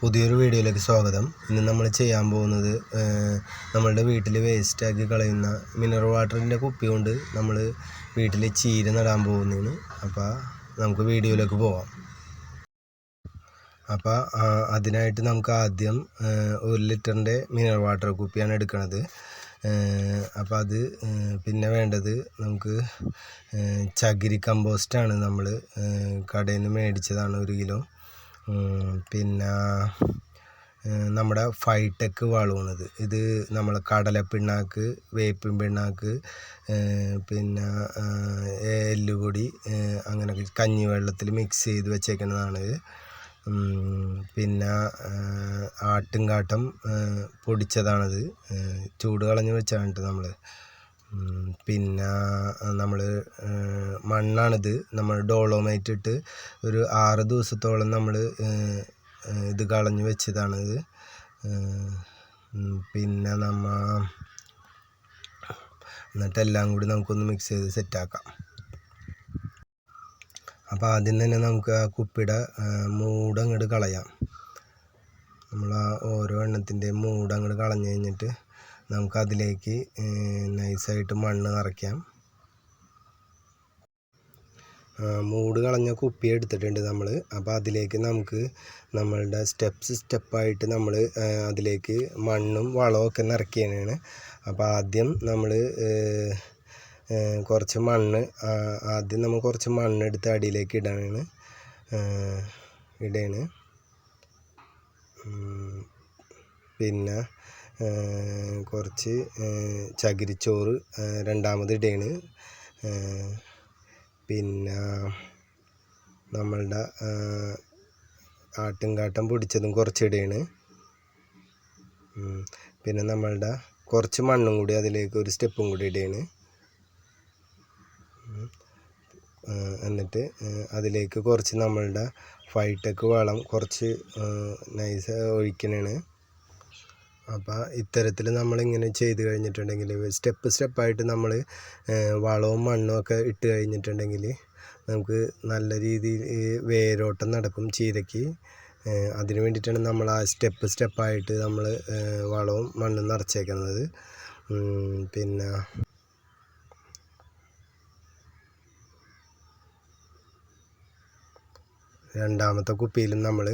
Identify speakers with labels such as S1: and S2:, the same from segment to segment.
S1: പുതിയൊരു വീഡിയോയിലേക്ക് സ്വാഗതം. ഇന്ന് നമ്മൾ ചെയ്യാൻ പോകുന്നത് നമ്മളുടെ വീട്ടിൽ വേസ്റ്റാക്കി കളയുന്ന മിനറൽ വാട്ടറിന്റെ കുപ്പി കൊണ്ട് നമ്മൾ വീട്ടിൽ ചീര നടാൻ പോകുന്നതാണ്. അപ്പോൾ നമുക്ക് വീഡിയോയിലേക്ക് പോവാം. അപ്പോൾ അതിനായിട്ട് നമുക്ക് ആദ്യം ഒരു ലിറ്ററിന്റെ മിനറൽ വാട്ടർ കുപ്പിയാണ് എടുക്കുന്നത് അപ്പോൾ അത് പിന്നെ വേണ്ടത് നമുക്ക് ചകിരി കമ്പോസ്റ്റാണ് നമ്മൾ കടയിൽ നിന്ന് മേടിച്ചതാണ് ഒരു കിലോ. പിന്നെ നമ്മുടെ ഫൈടെക് വളമാണിത് ഇത് നമ്മൾ കടല പിണ്ണാക്ക് വേപ്പിൻ പിണ്ണാക്ക് പിന്നെ എല്ലുപൊടി കഞ്ഞി കഞ്ഞിവെള്ളത്തിൽ മിക്സ് ചെയ്ത് വെച്ചേക്കുന്നതാണ്. പിന്നെ ആട്ടും ഏഹ്, പൊടിച്ചതാണത്. ചൂട് കളഞ്ഞ് വെച്ചാണ് കേട്ടോ നമ്മൾ പിന്നെ നമ്മൾ മണ്ണാണിത്. നമ്മൾ ഡോളോമൈറ്റ് ഇട്ട് ഒരു ആറ് ദിവസത്തോളം നമ്മൾ ഇത് കളഞ്ഞു വെച്ചതാണിത് പിന്നെ നമ്മ എന്നിട്ട് എല്ലാം കൂടി നമുക്കൊന്ന് മിക്സ് ചെയ്ത് സെറ്റാക്കാം അപ്പോൾ ആദ്യം തന്നെ നമുക്ക് ആ കുപ്പിയുടെ മൂട് കളയാം. നമ്മൾ ആ ഓരോ എണ്ണത്തിന്റെയും മൂട് കളഞ്ഞ് കഴിഞ്ഞിട്ട് നമുക്ക് അതിലേക്ക് നൈസായിട്ട് മണ്ണ് നിറയ്ക്കാം. മൂട് കളഞ്ഞ കുപ്പി എടുത്തിട്ടുണ്ട് നമ്മൾ അപ്പോൾ അതിലേക്ക് നമുക്ക് നമ്മളുടെ സ്റ്റെപ്സ് സ്റ്റെപ്പായിട്ട് നമ്മൾ അതിലേക്ക് മണ്ണും വളവും ഒക്കെ നിറയ്ക്കുകയാണ് അപ്പോൾ ആദ്യം നമ്മൾ കുറച്ച് മണ്ണ് ആദ്യം നമ്മൾ കുറച്ച് മണ്ണ് എടുത്ത് അടിയിലേക്ക് ഇടാനാണ് ഇടയാണ് പിന്നെ കുറച്ച് ചകിരിച്ചോറ് രണ്ടാമത് ഇടയാണ് പിന്നെ നമ്മളുടെ ആട്ടുംകാട്ടം പൊടിച്ചതും കുറച്ച് ഇടയാണ് പിന്നെ നമ്മളുടെ കുറച്ച് മണ്ണും കൂടി അതിലേക്ക് ഒരു സ്റ്റെപ്പും കൂടി ഇടയാണ് ഉം. എന്നിട്ട് അതിലേക്ക് കുറച്ച് നമ്മളുടെ ഫൈടെക് വളം കുറച്ച് നൈസ് ഒഴിക്കണതാണ് അപ്പോൾ ഇത്തരത്തിൽ നമ്മളിങ്ങനെ ചെയ്ത് കഴിഞ്ഞിട്ടുണ്ടെങ്കിൽ സ്റ്റെപ്പ് സ്റ്റെപ്പായിട്ട് നമ്മൾ വളവും മണ്ണും ഒക്കെ ഇട്ട് കഴിഞ്ഞിട്ടുണ്ടെങ്കിൽ നമുക്ക് നല്ല രീതിയിൽ വേരോട്ടം നടക്കും ചീരയ്ക്ക് അതിന് വേണ്ടിയിട്ടാണ് നമ്മൾ ആ സ്റ്റെപ്പ് സ്റ്റെപ്പായിട്ട് നമ്മൾ വളവും മണ്ണും നിറച്ചേക്കുന്നത്. പിന്നെ രണ്ടാമത്തെ കുപ്പിയിലും നമ്മൾ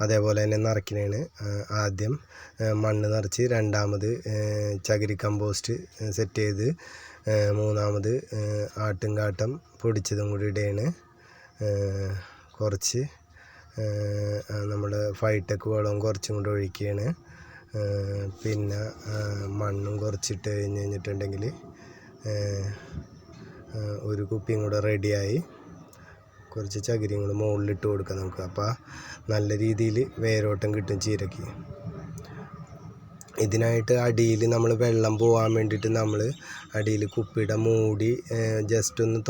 S1: അതേപോലെ തന്നെ നിറയ്ക്കുന്നതാണ് ആദ്യം മണ്ണ് നിറച്ച് രണ്ടാമത് ചകിരി കമ്പോസ്റ്റ് സെറ്റ് ചെയ്ത് മൂന്നാമത് ആട്ടും ആട്ടുംകാട്ടം പൊടിച്ചതും കൂടി ഇടുകയാണ് കുറച്ച് നമ്മുടെ ഫൈടെക് വളവും കുറച്ചും കൂടി ഒഴിക്കുകയാണ് പിന്നെ മണ്ണും കുറച്ചിട്ട് കഴിഞ്ഞ് കഴിഞ്ഞിട്ടുണ്ടെങ്കിൽ ഒരു കുപ്പിയും കൂടെ റെഡിയായി കുറച്ച് ചകിരിയും കൂടെ മുകളിലിട്ട് കൊടുക്കാം നമുക്ക്. അപ്പോൾ നല്ല രീതിയിൽ വേരോട്ടം കിട്ടും ചീരയ്ക്ക് ഇതിനായിട്ട് അടിയിൽ നമ്മൾ വെള്ളം പോകാൻ വേണ്ടിയിട്ട് നമ്മൾ അടിയിൽ കുപ്പിയുടെ മൂടി ജസ്റ്റ് ഒന്ന്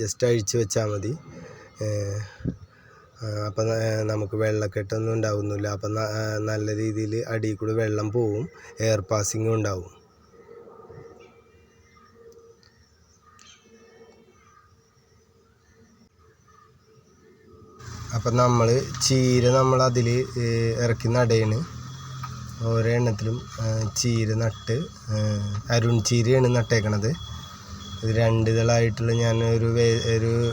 S1: ജസ്റ്റ് അഴിച്ച് വെച്ചാൽ മതി. അപ്പം നമുക്ക് വെള്ളക്കെട്ടൊന്നും ഉണ്ടാവുന്നില്ല. അപ്പം നല്ല രീതിയിൽ അടിയിൽ കൂടെ വെള്ളം പോവും. എയർ പാസിങ്ങും ഉണ്ടാവും. അപ്പം നമ്മൾ ചീര നമ്മൾ അതിൽ ഇറക്കി നടയാണ്. ഓരോ എണ്ണത്തിലും ചീര നട്ട് അരുൺ ചീരയാണ് നട്ടേക്കണത്. ഇത് രണ്ട് ഇതളായിട്ടുള്ള ഞാൻ ഒരു വേ- ഒരു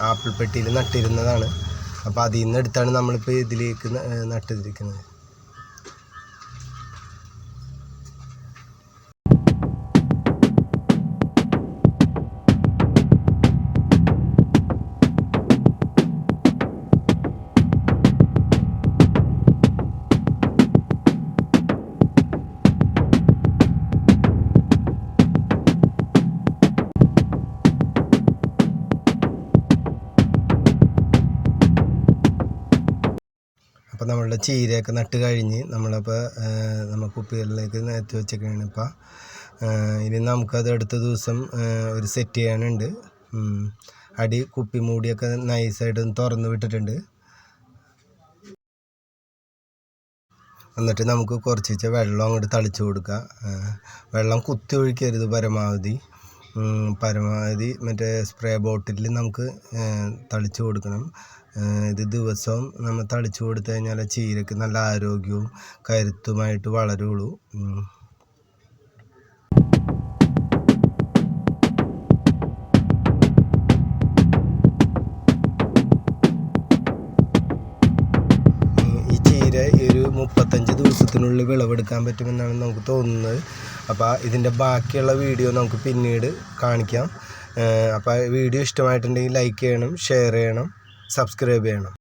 S1: ആപ്പിൾ പെട്ടിയിൽ നട്ടിരുന്നതാണ്. അപ്പോൾ അതിൽ നിന്ന് എടുത്താണ് നമ്മളിപ്പോൾ ഇതിലേക്ക് നട്ടിരിക്കുന്നത്. അപ്പോൾ നമ്മളുടെ ചീരയൊക്കെ നട്ട് കഴിഞ്ഞ് നമ്മളപ്പോൾ നമ്മൾ കുപ്പികളിലേക്ക് നിരത്തി വെച്ചേക്കാണ് ഇപ്പോൾ ഇനി നമുക്കത് അടുത്ത ദിവസം ഒരു സെറ്റ് ചെയ്യാനുണ്ട്. അടി കുപ്പി മൂടിയൊക്കെ നൈസായിട്ട് തുറന്ന് വിട്ടിട്ടുണ്ട്. എന്നിട്ട് നമുക്ക് കുറച്ച് വെള്ളം അങ്ങോട്ട് തളിച്ച് കൊടുക്കുക വെള്ളം കുത്തി ഒഴിക്കരുത് പരമാവധി. പരമാവധി മറ്റേ സ്പ്രേ ബോട്ടിലിൽ നമുക്ക് തളിച്ചു കൊടുക്കണം. ഇത് ദിവസവും നമ്മൾ തളിച്ചു കൊടുത്തു കഴിഞ്ഞാൽ ചീരക്ക് നല്ല ആരോഗ്യവും കരുത്തുമായിട്ട് വളരുള്ളൂ. മുപ്പത്തഞ്ച് ദിവസത്തിനുള്ളിൽ വിളവെടുക്കാൻ പറ്റുമെന്നാണ് നമുക്ക് തോന്നുന്നത്. അപ്പോൾ ഇതിന്റെ ബാക്കിയുള്ള വീഡിയോ നമുക്ക് പിന്നീട് കാണിക്കാം. അപ്പോൾ വീഡിയോ ഇഷ്ടമായിട്ടുണ്ടെങ്കിൽ ലൈക്ക് ചെയ്യണം ഷെയർ ചെയ്യണം സബ്സ്ക്രൈബ് ചെയ്യണം.